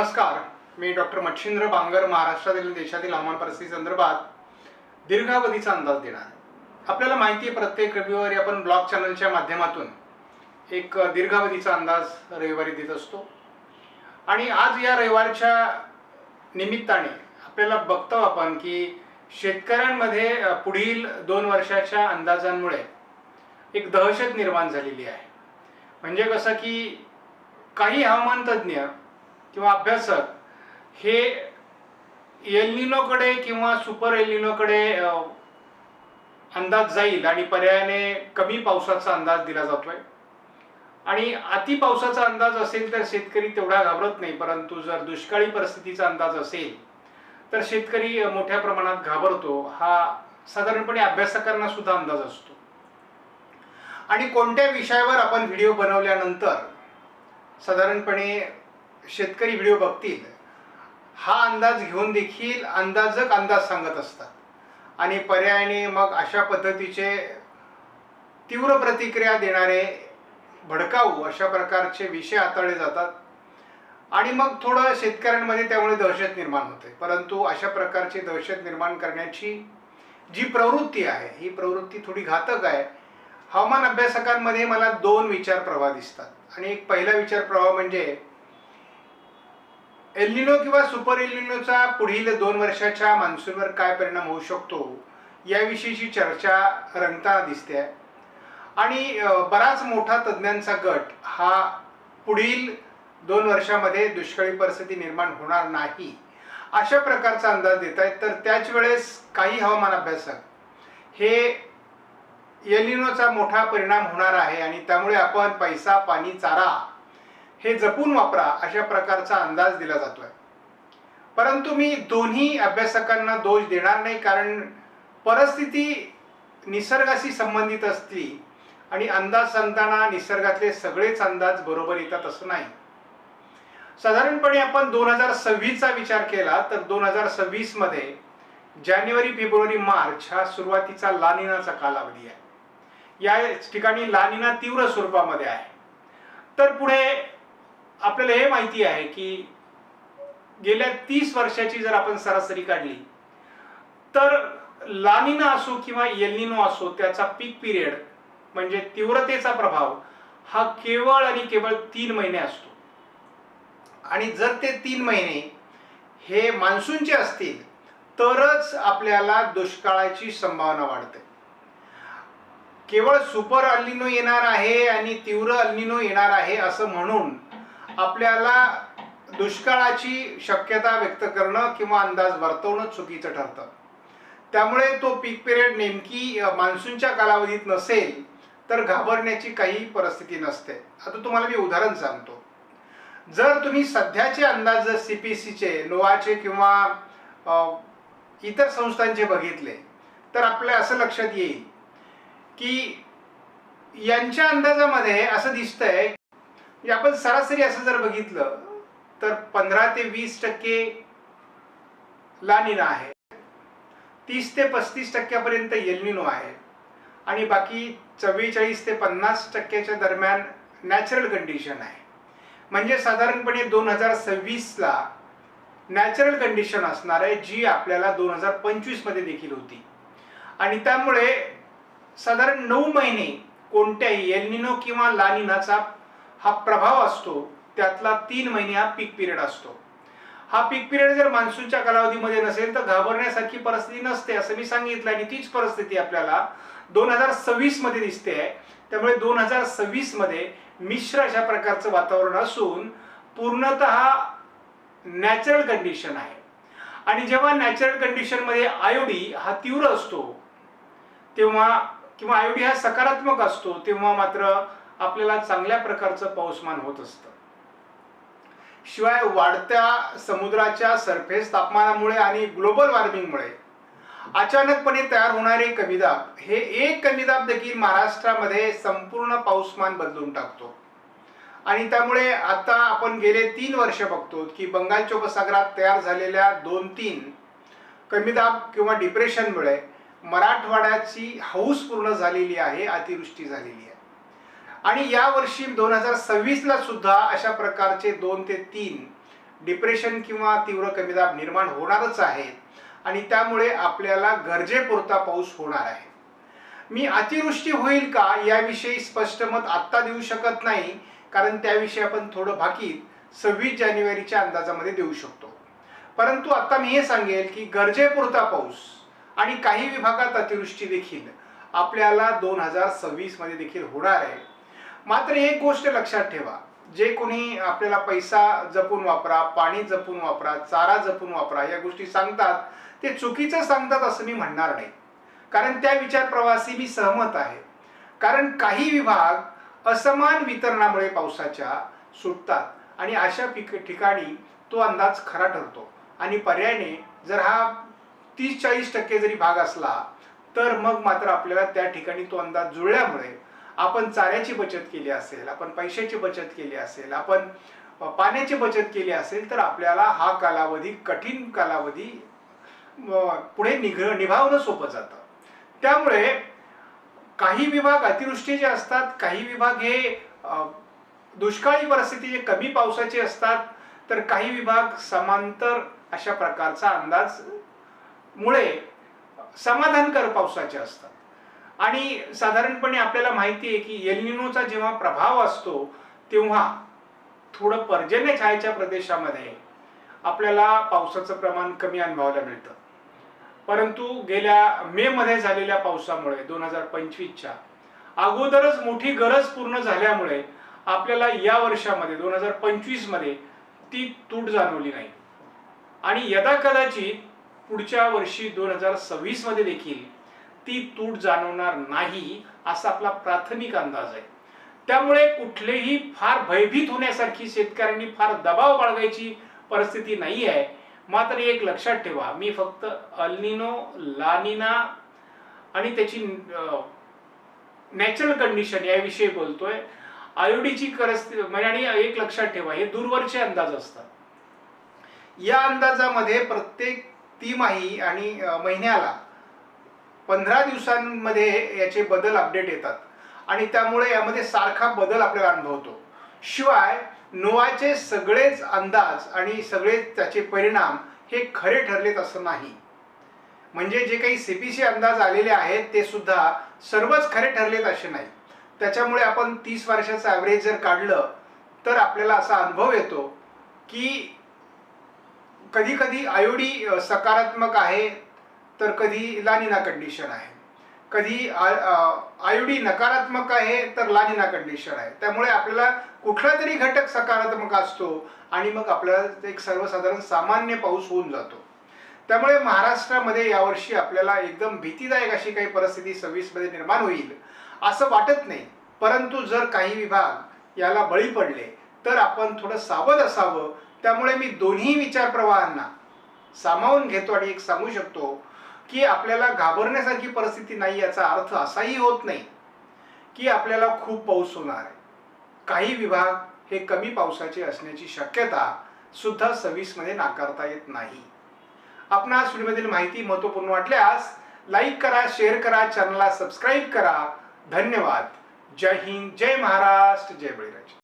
नमस्कार. मी डॉक्टर मच्छिंद्र बांगर महाराष्ट्रातील देशातील हवामान परिस्थिती संदर्भात दीर्घावधीचा अंदाज देणार आपल्याला माहिती आहे प्रत्येक रविवारी आपण ब्लॉग चॅनलच्या माध्यमातून एक दीर्घावधीचा अंदाज रविवारी देत असतो. आणि आज या रविवारच्या निमित्ताने आपल्याला बघतो आपण की शेतकऱ्यांमध्ये पुढील दोन वर्षाच्या अंदाजांमुळे एक दहशत निर्माण झालेली आहे. म्हणजे कसं की काही हवामान तज्ज्ञ किंवा अभ्यासक हे एलिनोकडे किंवा सुपर एलिनोकडे अंदाज जाईल आणि पर्यायाने कमी पावसाचा अंदाज दिला जातोय. आणि अति पावसाचा अंदाज असेल तर शेतकरी तेवढा घाबरत नाही परंतु जर दुष्काळी परिस्थितीचा अंदाज असेल तर शेतकरी मोठ्या प्रमाणात घाबरतो. हा साधारणपणे अभ्यासकांना सुद्धा अंदाज असतो. आणि कोणत्या विषयावर आपण व्हिडिओ बनवल्यानंतर साधारणपणे शेतकरी व्हिडिओ बघतील. हा अंदाज घेऊन देखील अंदाजक अंदाज सांगत असतात. आणि पर्यायाने मग अशा पद्धतीचे तीव्र प्रतिक्रिया देणारे भडकाऊ अशा प्रकारचे विषय हाताळले जातात. आणि मग थोडं शेतकऱ्यांमध्ये त्यामुळे दहशत निर्माण होते. परंतु अशा प्रकारची दहशत निर्माण करण्याची जी प्रवृत्ती आहे ही प्रवृत्ती थोडी घातक आहे. हवामान अभ्यासकांमध्ये मला दोन विचार प्रवाह दिसतात. आणि एक पहिला विचार प्रवाह म्हणजे एलिनो किंवा सुपर एलिनोचा पुढील दोन वर्षाच्या मान्सूनवर काय परिणाम होऊ शकतो याविषयीची चर्चा रंगताना दिसते. आहे आणि बराच मोठा तज्ज्ञांचा गट हा पुढील दोन वर्षामध्ये दुष्काळी परिस्थिती निर्माण होणार नाही अशा प्रकारचा अंदाज देत आहेत. तर त्याच वेळेस काही हवामान अभ्यासक हे एलिनोचा मोठा परिणाम होणार आहे आणि त्यामुळे आपण पैसा पाणी चारा हे जपून वापरा अशा प्रकारचा अंदाज दिला जातोय. परंतु मी दोन्ही अभ्यासकांना दोष देणार नाही कारण परिस्थिती निसर्गाशी संबंधित असली आणि अंदाज सांगताना निसर्गातले सगळेच अंदाज बरोबर येतात असं नाही. साधारणपणे आपण दोन हजार सव्वीसचा विचार केला तर दोन हजार सव्वीसमध्ये जानेवारी फेब्रुवारी मार्च हा सुरुवातीचा लानिनाचा कालावधी आहे. या ठिकाणी लानिना तीव्र स्वरूपामध्ये आहे. तर पुढे आपल्याला हे माहिती आहे की गेल्या तीस वर्षाची जर आपण सरासरी काढली तर लानिना असो किंवा एलिनो असो त्याचा पीक पिरियड म्हणजे तीव्रतेचा प्रभाव हा केवळ आणि केवळ तीन महिने असतो. आणि जर ते तीन महिने हे मान्सूनचे असतील तरच आपल्याला दुष्काळाची संभावना वाढते. केवळ सुपर अल्निनो येणार आहे आणि तीव्र अल्निनो येणार आहे असं म्हणून आपल्याला दुष्काळाची शक्यता व्यक्त करणं किंवा अंदाज वर्तवणं चुकीचं ठरतं. त्यामुळे तो पीक पिरियड नेमकी मान्सूनच्या कालावधीत नसेल तर घाबरण्याची काही परिस्थिती नसते. आता तुम्हाला मी उदाहरण सांगतो. जर तुम्ही सध्याचे अंदाज जर सी पी सीचे नोवाचे किंवा इतर संस्थांचे बघितले तर आपल्या असं लक्षात येईल की यांच्या अंदाजामध्ये असं दिसतंय म्हणजे आपण सरासरी असं जर बघितलं तर पंधरा ते वीस टक्के लानिना आहे. तीस ते पस्तीस टक्क्यापर्यंत एलनिनो आहे. आणि बाकी चव्वेचाळीस ते पन्नास टक्क्याच्या दरम्यान नॅचरल कंडिशन आहे. म्हणजे साधारणपणे दोन हजार सव्वीसला नॅचरल कंडिशन असणार आहे जी आपल्याला दोन हजार पंचवीसमध्ये देखील होती. आणि त्यामुळे साधारण नऊ महिने कोणत्याही एलनिनो किंवा लानिनाचा हा प्रभाव असतो त्यातला तीन महिने हा पीक पिरियड असतो. हा पीक पिरियड जर मान्सूनच्या कालावधीमध्ये नसेल तर घाबरण्यासारखी परिस्थिती नसते असं मी सांगितलं आणि तीच परिस्थिती आपल्याला दोन हजार सव्वीसमध्ये दिसते. आहे त्यामुळे दोन हजार सव्वीसमध्ये मिश्र अशा प्रकारचं वातावरण असून पूर्णत नॅचरल कंडिशन आहे. आणि जेव्हा नॅचरल कंडिशनमध्ये आयोडी हा तीव्र असतो तेव्हा किंवा आयोडी हा सकारात्मक असतो तेव्हा मात्र आपल्याला चांगल्या प्रकारचं पाऊसमान होत असतं. शिवाय वाढत्या समुद्राच्या सरफेस तापमानामुळे आणि ग्लोबल वॉर्मिंगमुळे अचानकपणे तयार होणारे कमीदाब हे एक कमीदाब देखील महाराष्ट्रामध्ये संपूर्ण पाऊसमान बदलून टाकतो. आणि त्यामुळे आता आपण गेले तीन वर्ष बघतो की बंगालच्या उपसागरात तयार झालेल्या दोन तीन कमीदाब किंवा डिप्रेशनमुळे मराठवाड्याची हौस पूर्ण झालेली आहे अतिवृष्टी झालेली आहे. आणि यावर्षी दोन हजार सव्वीसला सुद्धा अशा प्रकारचे दोन ते तीन डिप्रेशन किंवा तीव्र कमी दाब निर्माण होणारच आहेत आणि त्यामुळे आपल्याला गरजेपुरता पाऊस होणार आहे. मी अतिवृष्टी होईल का याविषयी स्पष्ट मत आत्ता देऊ शकत नाही कारण त्याविषयी आपण थोडं भाकीत सव्वीस जानेवारीच्या अंदाजामध्ये देऊ शकतो. परंतु आत्ता मी हे सांगेल की गरजेपुरता पाऊस आणि काही विभागात अतिवृष्टी देखील आपल्याला दोन हजार सव्वीसमध्ये देखील होणार आहे. मात्र एक गोष्ट लक्षात ठेवा. जे कोणी आपल्याला पैसा जपून वापरा पाणी जपून वापरा चारा जपून वापरा या गोष्टी सांगतात ते चुकीचं सांगतात असं मी म्हणणार नाही. कारण त्या विचार प्रवासी मी सहमत आहे. कारण काही विभाग असमान वितरणामुळे पावसाच्या सुटतात आणि अशा पिक ठिकाणी तो अंदाज खरा ठरतो. आणि पर्यायाने जर हा तीस चाळीस टक्के जरी भाग असला तर मग मात्र आपल्याला त्या ठिकाणी तो अंदाज जुळल्यामुळे आपण चाऱ्याची बचत केली असेल आपण पैशाची बचत केली असेल आपण पाण्याची बचत केली असेल तर आपल्याला हा कालावधी कठीण कालावधी पुढे निघ निभावणं सोपं जातं. त्यामुळे काही विभाग अतिवृष्टीचे असतात काही विभाग हे दुष्काळी परिस्थिती जे कमी पावसाचे असतात तर काही विभाग समांतर अशा प्रकारचा अंदाज मुळे समाधानकर पावसाचे असतात. आणि साधारणपणे आपल्याला माहिती आहे की एलिनोचा जेव्हा प्रभाव असतो तेव्हा थोडं पर्जन्य छायेच्या प्रदेशामध्ये आपल्याला पावसाचं प्रमाण कमी अनुभवायला मिळतं. परंतु गेल्या मे मध्ये झालेल्या पावसामुळे दोन हजार पंचवीसच्या अगोदरच मोठी गरज पूर्ण झाल्यामुळे आपल्याला या वर्षामध्ये दोन हजार पंचवीसमध्ये ती तूट जाणवली नाही. आणि यदा कदाचित पुढच्या वर्षी दोन हजार सव्वीसमध्ये देखील ती तूट जाणवणार नाही असा आपला प्राथमिक अंदाज आहे. त्यामुळे कुठलेही फार भयभीत होण्यासारखी शेतकऱ्यांनी फार दबाव बाळगायची परिस्थिती नाही आहे. मात्र एक लक्षात ठेवा मी फक्त अल्निनो लानिना आणि त्याची नॅचरल कंडिशन याविषयी बोलतोय. आयोडीची परिस्थिती म्हणजे आणि एक लक्षात ठेवा हे दूरवरचे अंदाज असतात. या अंदाजामध्ये प्रत्येक तिमाही आणि महिन्याला पंधरा दिवसांमध्ये याचे बदल अपडेट येतात. आणि त्यामुळे यामध्ये सारखा बदल आपल्याला अनुभवतो. शिवाय नोवाचे सगळेच अंदाज आणि सगळे त्याचे परिणाम हे खरे ठरलेत असं नाही. म्हणजे जे काही सी पी सी अंदाज आलेले आहेत ते सुद्धा सर्वच खरे ठरलेत असे नाही. त्याच्यामुळे आपण तीस वर्षाचं ॲव्हरेज जर काढलं तर आपल्याला असा अनुभव येतो की कधी कधी आयोडी सकारात्मक आहे तर कधी लानिना कंडिशन आहे. कधी आयुडी नकारात्मक आहे तर लानिना कंडिशन आहे. त्यामुळे आपल्याला कुठला तरी घटक सकारात्मक असतो आणि मग आपल्याला एक सर्वसाधारण सामान्य पाऊस होऊन जातो. त्यामुळे महाराष्ट्रामध्ये यावर्षी आपल्याला एकदम भीतीदायक अशी काही परिस्थिती सव्वीसमध्ये निर्माण होईल असं वाटत नाही. परंतु जर काही विभाग याला बळी पडले तर आपण थोडं सावध असावं. त्यामुळे मी दोन्ही विचार प्रवाहांना सामावून घेतो आणि एक सांगू शकतो की आपल्याला घाबरण्यासारखी परिस्थिती नाही याचा अर्थ असाही होत नाही की आपल्याला खूप पाऊस होणार आहे. काही विभाग हे कमी पावसाचे असण्याची शक्यता सुद्धा सव्वीसमध्ये नाकारता येत नाही. आपणास व्हिडिओमधील माहिती महत्त्वपूर्ण वाटल्यास लाईक करा शेअर करा चॅनलला सबस्क्राईब करा. धन्यवाद. जय हिंद जय महाराष्ट्र जय बळीराज.